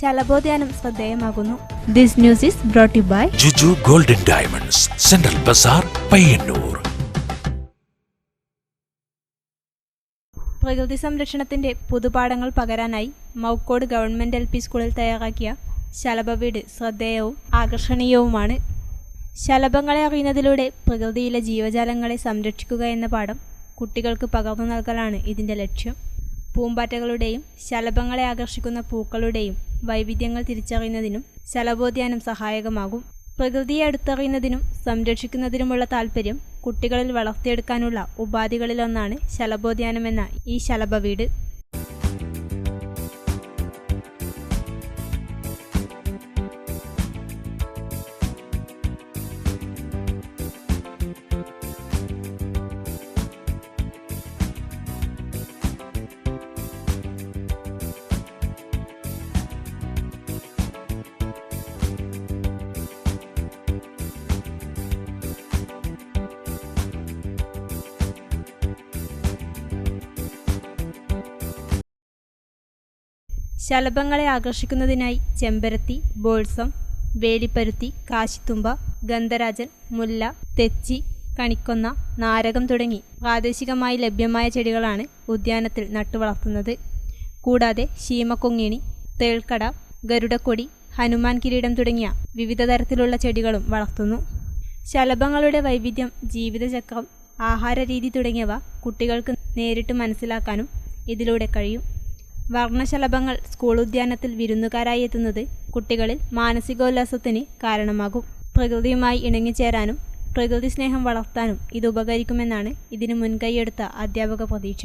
ശലഭോദ്യാനം ശ്രദ്ധേയമാകുന്നു. This news is brought by Juju Golden Diamonds Central Bazaar Payyanur. പ്രകൃതി സംരക്ഷണത്തിന്റെ പുതുപാഠങ്ങൾ പകരാനായി മൗക്കോട് ഗവൺമെന്റ് എൽ പി സ്കൂളിൽ തയ്യാറാക്കിയ ശലഭ വീട് ശ്രദ്ധേയവും ആകർഷണീയവുമാണ്. ശലഭങ്ങളെ അറിയുന്നതിലൂടെ പ്രകൃതിയിലെ ജീവജാലങ്ങളെ സംരക്ഷിക്കുക എന്ന പാഠം കുട്ടികൾക്ക് പകർന്നു നൽകലാണ് ഇതിന്റെ ലക്ഷ്യം. പൂമ്പാറ്റകളുടെയും ശലഭങ്ങളെ ആകർഷിക്കുന്ന പൂക്കളുടെയും വൈവിധ്യങ്ങൾ തിരിച്ചറിയുന്നതിനും ശലഭോദ്യാനം സഹായകമാകും. പ്രകൃതിയെ അടുത്തറിയുന്നതിനും സംരക്ഷിക്കുന്നതിനുമുള്ള താല്പര്യം കുട്ടികളിൽ വളർത്തിയെടുക്കാനുള്ള ഉപാധികളിലൊന്നാണ് ശലഭോദ്യാനമെന്ന ഈ ശലഭ വീട് ശലഭങ്ങളെ ആകർഷിക്കുന്നതിനായി ചെമ്പരത്തി ബോൾസം വേലിപ്പരുത്തി കാശിത്തുമ്പ ഗന്ധരാജൻ മുല്ല തെച്ചി കണിക്കൊന്ന നാരകം തുടങ്ങി പ്രാദേശികമായി ലഭ്യമായ ചെടികളാണ് ഉദ്യാനത്തിൽ നട്ടുവളർത്തുന്നത് കൂടാതെ ശീമക്കൊങ്ങിണി തേൾക്കട ഗരുഡക്കൊടി ഹനുമാൻ കിരീടം തുടങ്ങിയ വിവിധ തരത്തിലുള്ള ചെടികളും വളർത്തുന്നു. ശലഭങ്ങളുടെ വൈവിധ്യം ജീവിതചക്രം ആഹാരരീതി തുടങ്ങിയവ കുട്ടികൾക്ക് നേരിട്ട് മനസ്സിലാക്കാനും ഇതിലൂടെ കഴിയും. വർണശലഭങ്ങൾ സ്കൂൾ ഉദ്യാനത്തിൽ വിരുന്നുകാരായി എത്തുന്നത് കുട്ടികളിൽ മാനസികോല്ലാസത്തിന് കാരണമാകും. പ്രകൃതിയുമായി ഇണങ്ങിച്ചേരാനും പ്രകൃതി സ്നേഹം വളർത്താനും ഇത് ഉപകരിക്കുമെന്നാണ് ഇതിന് മുൻകൈയെടുത്ത അധ്യാപക പ്രതീക്ഷ.